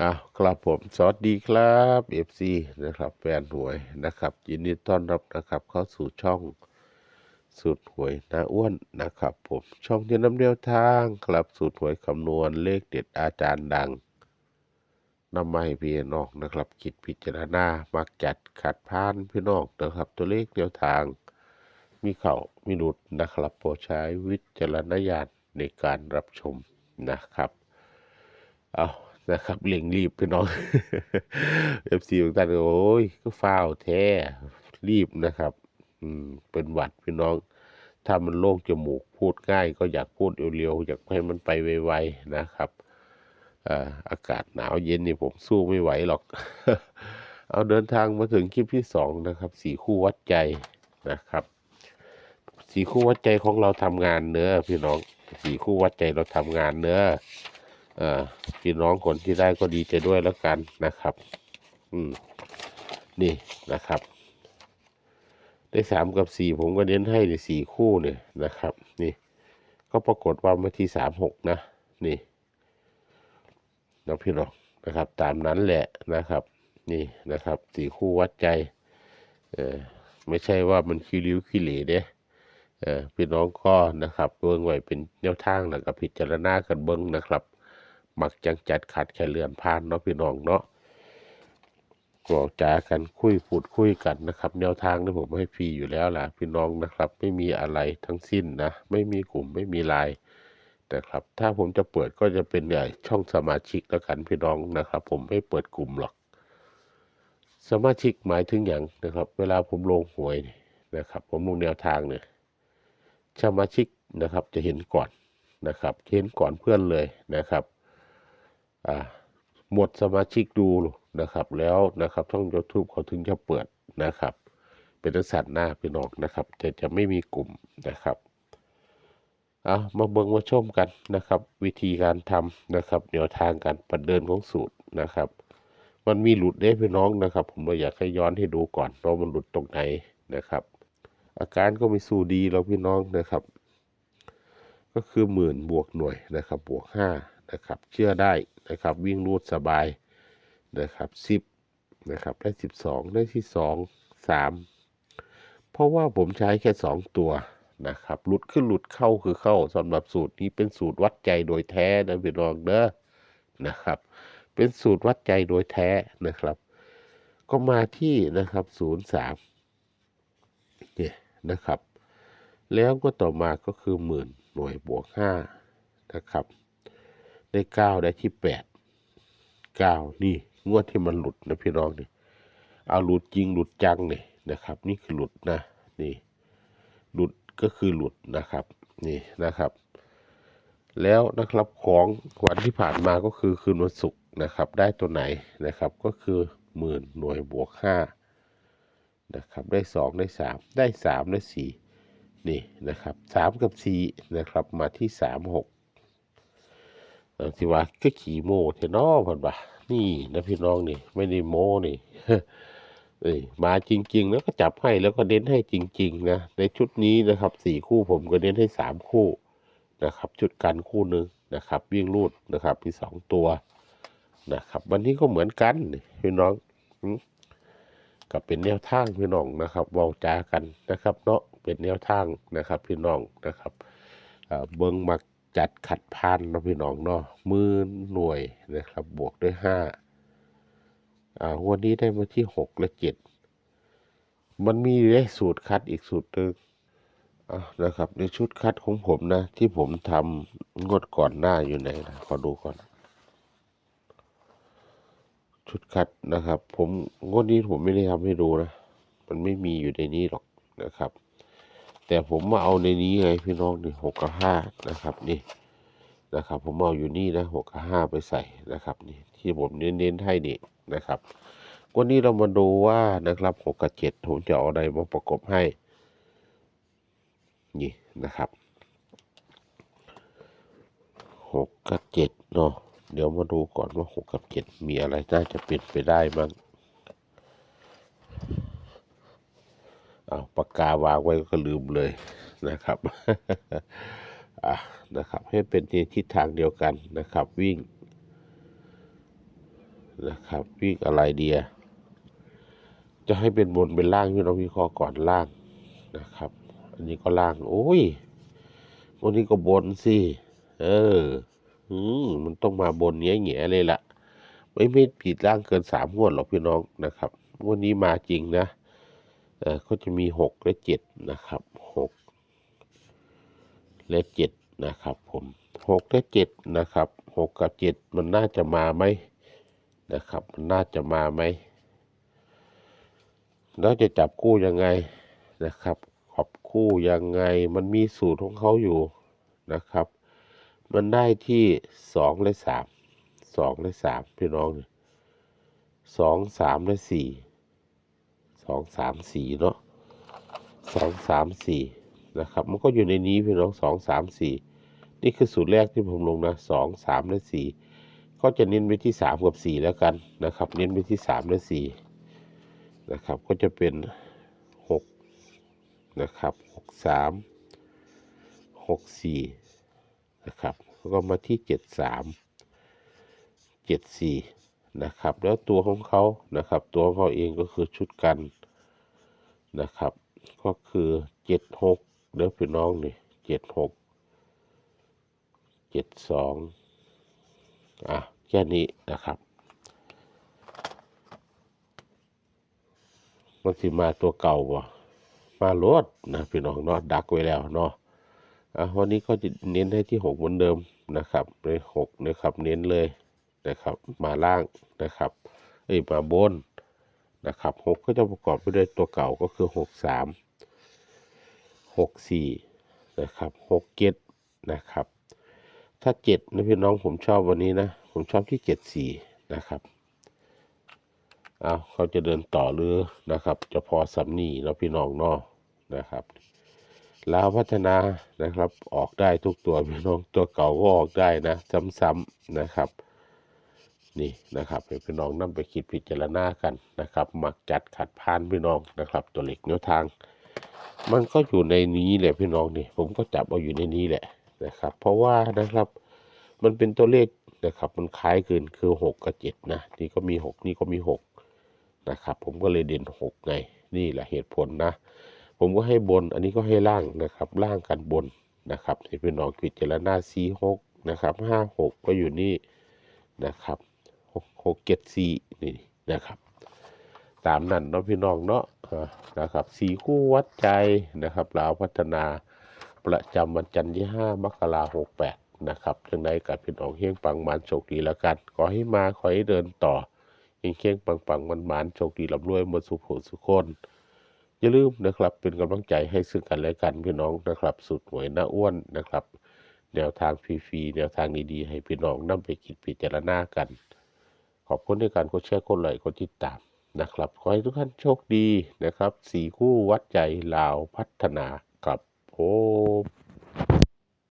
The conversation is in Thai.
อะครับผมสวัสดีครับเอฟซีนะครับแฟนหวยนะครับยินดีต้อนรับนะครับเข้าสู่ช่องสูตรหวยนาอ้วนนะครับผมช่องที่นำเดียวทางครับสูตรหวยคำนวณเลขเด็ดอาจารย์ดังนำมาให้พี่น้องนะครับคิดพิจารณามักจัดขัดพานพี่น้องนะครับ ตัวเลขเดียวทาง มีเข่ามีหลุดนะครับโปรดใช้วิจารณญาณในการรับชมนะครับเอา นะครับเร่งรีบพี่น้องเอฟซีของท่านโอ้ยก็ฟาวแท้รีบนะครับ อืมเป็นหวัดพี่น้อง ถ้ามันโล่งจมูกพูดง่าย ก็อยากพูดเร็วๆอยากให้มันไปไวๆนะครับอากาศหนาวเย็นนี่ผมสู้ไม่ไหวหรอก เอาเดินทางมาถึงคลิปที่สองนะครับสีคู่วัดใจนะครับสีคู่วัดใจของเราทำงานเนื้อพี่น้องสีคู่วัดใจเราทำงานเนื้อ พี่น้องคนที่ได้ก็ดีใจด้วยแล้วกันนะครับ อืม นี่นะครับ ได้สามกับสี่ผมก็เน้นให้ในสี่คู่เนี่ยนะครับ นี่ ก็ปรากฏว่าเมื่อที่สามหกนะ นี่น้องพี่น้องนะครับ ตามนั้นแหละนะครับ นี่นะครับสี่คู่วัดใจ เออไม่ใช่ว่ามันคิริ้วขี้เหร่เด้เออพี่น้องก็นะครับเบิ้งไว้เป็นแนวทางแล้วก็พิจารณากันเบิ้งนะครับ มักจังจัดขัดแค่เลื่อนผ่านเนาะพี่น้องเนาะบอกจากันคุยพูดคุยกันนะครับ แนวทางที่ผมให้ฟรีอยู่แล้วล่ะพี่น้องนะครับ ไม่มีอะไรทั้งสิ้นนะ ไม่มีกลุ่มไม่มีไลน์นะครับ ถ้าผมจะเปิดก็จะเป็นเนี่ยช่องสมาชิกแล้วกันพี่น้องนะครับ ผมไม่เปิดกลุ่มหรอก สมาชิกหมายถึงอย่างนะครับ เวลาผมลงหวยนะครับ ผมลงแนวทางเนี่ยสมาชิกนะครับจะเห็นก่อนนะครับเห็นก่อนเพื่อนเลยนะครับ หมดสมาชิกดูนะครับ แล้วนะครับช่อง YouTube เขาถึงจะเปิดนะครับ เป็นลักษณะหน้าพี่น้องนะครับ แต่จะไม่มีกลุ่มนะครับเอามาเบิ่งมาชมกันนะครับ วิธีการทำนะครับแนวทางการประเดินของสูตรนะครับ มันมีหลุดได้พี่น้องนะครับ ผมเลยอยากให้ย้อนให้ดูก่อนว่ามันหลุดตรงไหนนะครับ อาการก็ไม่สู้ดีแล้วพี่น้องนะครับ ก็คือหมื่นบวกหน่วยนะครับ บวกห้า นะครับ เชื่อได้นะครับ วิ่งรูดสบายนะครับสิบนะครับ ได้สิบสองได้ที่สองสามเพราะว่าผมใช้แค่สองตัวนะครับหลุดขึ้นหลุดเข้าคือเข้าสำหรับสูตรนี้เป็นสูตรวัดใจโดยแท้นะพี่น้องเด้อนะครับ เป็นสูตรวัดใจโดยแท้นะครับ ก็มาที่นะครับศูนย์สามเนี่ยนะครับ แล้วก็ต่อมาก็คือหมื่นหน่วยบวกห้านะครับ ได้เก้าได้ที่แปดเก้านี่งวดที่มันหลุดนะพี่น้องนี่เอาหลุดจริงหลุดจังเนี่ยนะครับ นี่คือหลุดนะนี่หลุดก็คือหลุดนะครับนี่นะครับ แล้วนะครับของวันที่ผ่านมาก็คือคืนวันศุกร์นะครับ ได้ตัวไหนนะครับก็คือหมื่นหน่วยบวกห้านะครับได้สองได้สามได้สามได้สี่นี่นะครับสามกับสี่นะครับมาที่สามหก ที่ว่าก็ขี่โม่เทนอพันบ่านี่นะพี่น้องนี่ ไม่ได้โม่นี่นี่มาจริง ๆ แล้วก็จับให้แล้วก็เน้นให้จริง ๆ นะ ในชุดนี้นะครับสี่คู่ผมก็เน้นให้สามคู่นะครับ ชุดกันคู่หนึ่งนะครับ วิ่งรูดนะครับมีสองตัวนะครับ วันนี้ก็เหมือนกันพี่น้องอืมก็เป็นแนวทางพี่น้องนะครับว้าจากันนะครับ เนาะเป็นแนวทางนะครับ พี่น้องนะครับเอ่อเบิ้งมัก จัดขัดพันเนาะพี่น้องเนาะมือหน่วยนะครับ บวกด้วยห้าอ่าวันนี้ได้มาที่หกและเจ็ดมันมีเลขสูตรคัดอีกสูตรหนึ่งอะนะครับ ในชุดคัดของผมนะ ที่ผมทำงดก่อนหน้าอยู่ไหนนะขอดูก่อน ชุดคัดนะครับ ผมงดนี้ผมไม่ได้ทำให้ดูนะ มันไม่มีอยู่ในนี้หรอกนะครับ แต่ผมมาเอาในนี้ไงพี่น้องนี่หกกับห้านะครับนี่นะครับ ผมเอาอยู่นี่นะหกกับห้าไปใส่นะครับนี่ที่ผมเน้นๆให้นี่นะครับวันนี้เรามาดูว่านะครับหกกับเจ็ดผมจะเอาอะไรมาประกบให้นี่นะครับหกกับเจ็ดเนาะเดี๋ยวมาดูก่อนว่าหกกับเจ็ดมีอะไรน่าจะเป็นไปได้บ้าง เอาปากกาวางไว้ก็ลืมเลยนะครับอะนะครับให้เป็นในทิศทางเดียวกันนะครับ วิ่งนะครับวิ่งอะไรเดีย จะให้เป็นบนเป็นล่างที่เราวิเคราะห์ก่อนล่างนะครับ อันนี้ก็ล่างโอ้ยวันนี้ก็บนสิเอออืมมันต้องมาบนเงี้ยเงี้ยเลยล่ะ ไม่ไม่ผิดล่างเกินสามงวดหรอกพี่น้องนะครับ วันนี้มาจริงนะ เออก็จะมีหกและเจ็ดนะครับหกและเจ็ดนะครับผมหกและเจ็ดนะครับหกกับเจ็ดมันน่าจะมาไหมนะครับ มันน่าจะมาไหมแล้วจะจับคู่ยังไงนะครับขอบคู่ยังไงมันมีสูตรของเขาอยู่นะครับ มันได้ที่สองและสามสองและสามพี่น้องสองสามและสี่ องสามสี่เนาะสองสามสี่นะครับ มันก็อยู่ในนี้พี่น้องสองสามสี่นี่คือสูตรแรกที่ผมลงนะสองสามและสี่ก็จะเน้นไปที่สามกับสี่แล้วกันนะครับ เน้นไปที่สามและสี่นะครับ ก็จะเป็นหกนะครับหกสามหกสี่นะครับแล้วก็มาที่เจ็ดสามเจ็ดสี่ นะครับ แล้วตัวของเขานะครับ ตัวของเขาเองก็คือชุดกันนะครับ ก็คือเจ็ดหกเด้อพี่น้องนี่เจ็ดหกเจ็ดสองอะแค่นี้นะครับมันสิมาตัวเก่าบ่มาลดนะพี่น้องเนาะดักไว้แล้วเนาะอะวันนี้ก็จะเน้นให้ที่หกเหมือนเดิมนะครับเลยหกนะครับ เน้นเลย นะครับ มาล่างนะครับเอ้ยมาบนนะครับหกก็จะประกอบไปด้วยตัวเก่าก็คือหกสามหกสี่นะครับหกเจ็ดนะครับ ถ้าเจ็ดนะพี่น้องผมชอบวันนี้นะ ผมชอบที่เจ็ดสี่นะครับเอาเขาจะเดินต่อหรือนะครับ จะพอสำนีเนาะพี่น้องนาะนะครับลาวพัฒนานะครับออกได้ทุกตัวพี่น้องตัวเก่าก็ออกได้นะ ซ้ำๆนะครับ นี่นะครับให้พี่น้องนำไปคิดพิจารณากันนะครับ มักจัดขัดพานพี่น้องนะครับ ตัวเล็กแนวทาง มันก็อยู่ในนี้แหละพี่น้องนี่ ผมก็จับเอาอยู่ในนี้แหละนะครับ เพราะว่านะครับ มันเป็นตัวเลขนะครับ มันคล้ายกันคือหกกับเจ็ดนะนี่ก็มีหกนี่ก็มีหกนะครับ ผมก็เลยเด่นหกไงนี่แหละเหตุผลนะ ผมก็ให้บน อันนี้ก็ให้ล่างนะครับ ล่างกันบนนะครับให้พี่น้องพิจารณาสี่หกนะครับห้าหกก็อยู่นี่นะครับ หกเจ็ดสี่นี่นะครับ ตามนั้นเนาะพี่น้องเนาะนะครับสี่คู่วัดใจนะครับลาวพัฒนาประจำวันจันทร์ที่ห้ามกราหกแปดนะครับจังใดกับพี่น้องเฮียงปังมันโชคดีล้วกัน ขอให้มาขอให้เดินต่อเฮงเฮงปังปังมันมันโชคดีร่ำรวยมดสุขสุขคนอย่าลืมนะครับเป็นกำลังใจให้ซึ่งกันและกันพี่น้องนะครับ สุดหวยหน้าอ้วนนะครับ แนวทางฟรีๆแนวทางดีๆให้พี่น้องนำไปคิดพิจารณากัน ขอบคุณในการกดแชร์กดไลค์กดติดตามนะครับ ขอให้ทุกท่านโชคดีนะครับ สี่คู่วัดใจลาวพัฒนากับผม